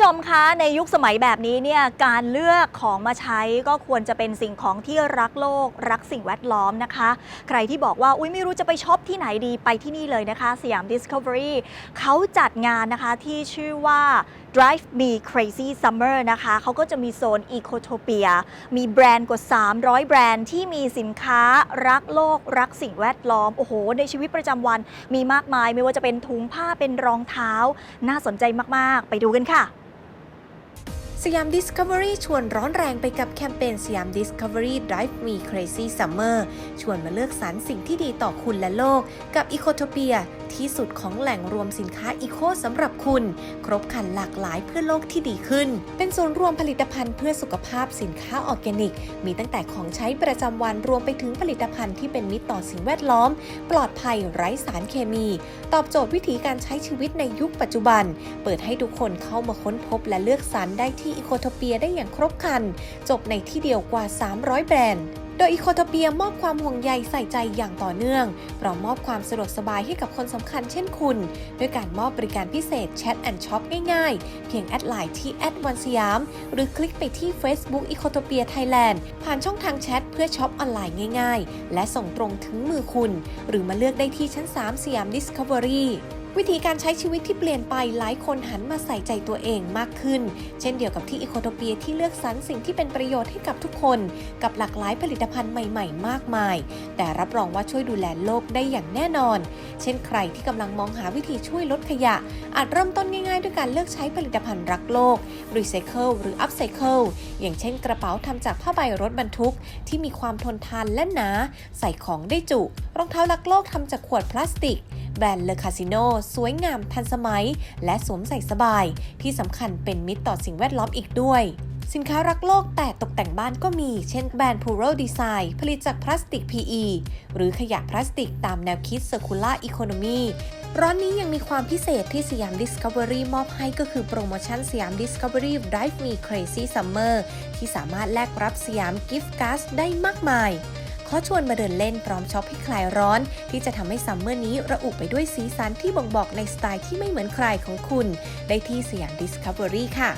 ผู้ชมคะในยุคสมัยแบบนี้เนี่ยการเลือกของมาใช้ก็ควรจะเป็นสิ่งของที่รักโลก รักสิ่งแวดล้อมนะคะ ใครที่บอกว่าอุ้ยไม่รู้จะไปช็อปที่ไหนดีไปที่นี่เลยนะคะสยาม Discovery เขาจัดงานนะคะที่ชื่อว่า Drive Me Crazy Summer นะคะเขาก็จะมีโซน Ecotopia มีแบรนด์กว่า 300 แบรนด์ที่มีสินค้ารักโลก รักสิ่งแวดล้อม โอ้โห ในชีวิตประจำวันมีมากมาย ไม่ว่าจะเป็นถุงผ้าเป็นรองเท้า น่าสนใจมาก ๆ ไปดูกันค่ะ สยาม Discovery ชวนร้อนแรงไปกับแคมเปญสยาม Discovery Drive Me Crazy Summer ชวนมาเลือกสรรสิ่งที่ดีต่อคุณและโลก กับ Ecotopia ที่สุดของแหล่งรวมสินค้าอีโคสำหรับคุณ ครบคันหลากหลายเพื่อโลกที่ดีขึ้น เป็นศูนย์รวมผลิตภัณฑ์เพื่อสุขภาพสินค้าออร์แกนิก มีตั้งแต่ของใช้ประจำวันรวมไปถึงผลิตภัณฑ์ที่เป็นมิตรต่อสิ่งแวดล้อม ปลอดภัยไร้สารเคมี ตอบโจทย์วิธีการใช้ชีวิตในยุคปัจจุบัน เปิดให้ทุกคนเข้ามาค้นพบและเลือกสรรได้ที่อีโคโทเปียได้อย่างครบครัน จบในที่เดียวกว่า 300 แบรนด์ โดยอีโคโทเปียมอบความห่วงใยใส่ใจอย่างต่อเนื่องพร้อมมอบความสะดวกสบายให้กับคนสำคัญเช่นคุณ ด้วยการมอบบริการพิเศษแชทแอนช็อปง่ายๆ เพียงแอดไลน์ที่แอดวันสยามหรือคลิกไปที่ Facebook e c o t o p i a Thailand ผ่านช่องทางแชทเพื่อช็อปออนไลน์ง่ายๆ และส่งตรงถึงมือคุณ หรือมาเลือกได้ที่ชั้น 3 สยาม Discovery วิธีการใช้ชีวิตที่เปลี่ยนไปหลายคนหันมาใส่ใจตัวเองมากขึ้น เช่นเดียวกับที่อีโคโทเปียที่เลือกสรรสิ่งที่เป็นประโยชน์ให้กับทุกคน กับหลากหลายผลิตภัณฑ์ใหม่ ๆ มากมาย แต่รับรองว่าช่วยดูแลโลกได้อย่างแน่นอน เช่นใครที่กำลังมองหาวิธีช่วยลดขยะ อาจเริ่มต้นง่ายๆ ด้วยการเลือกใช้ผลิตภัณฑ์รักโลกรีไซเคิลหรืออัพไซเคิลอย่างเช่นกระเป๋าทำจากผ้าใบรถบรรทุก ที่มีความทนทานและหนา ใส่ของได้จุรองเท้ารักโลกทำจากขวดพลาสติก แบรนด์เลคาสิโนสวยงามทันสมัย และสวมใส่สบาย ที่สำคัญเป็นมิตรต่อสิ่งแวดล้อมอีกด้วยสินค้ารักโลกแต่ตกแต่งบ้านก็มี เช่นแบรนด์ Puro Design ผลิตจากพลาสติก PE หรือขยะพลาสติกตามแนวคิด Circular Economy ร้อนนี้ยังมีความพิเศษที่สยาม Discovery มอบให้ก็คือโปรโมชั่นสยาม Discovery Drive Me Crazy Summer ที่สามารถแลกรับสยาม Gift Card ได้มากมาย ขอชวนมาเดินเล่นพร้อมช็อปให้คลายร้อน ที่จะทำให้ซัมเมอร์นี้ระอุไปด้วยสีสันที่บ่งบอกในสไตล์ที่ไม่เหมือนใครของคุณ ได้ที่สยามดิสคัฟเวอรี่ค่ะ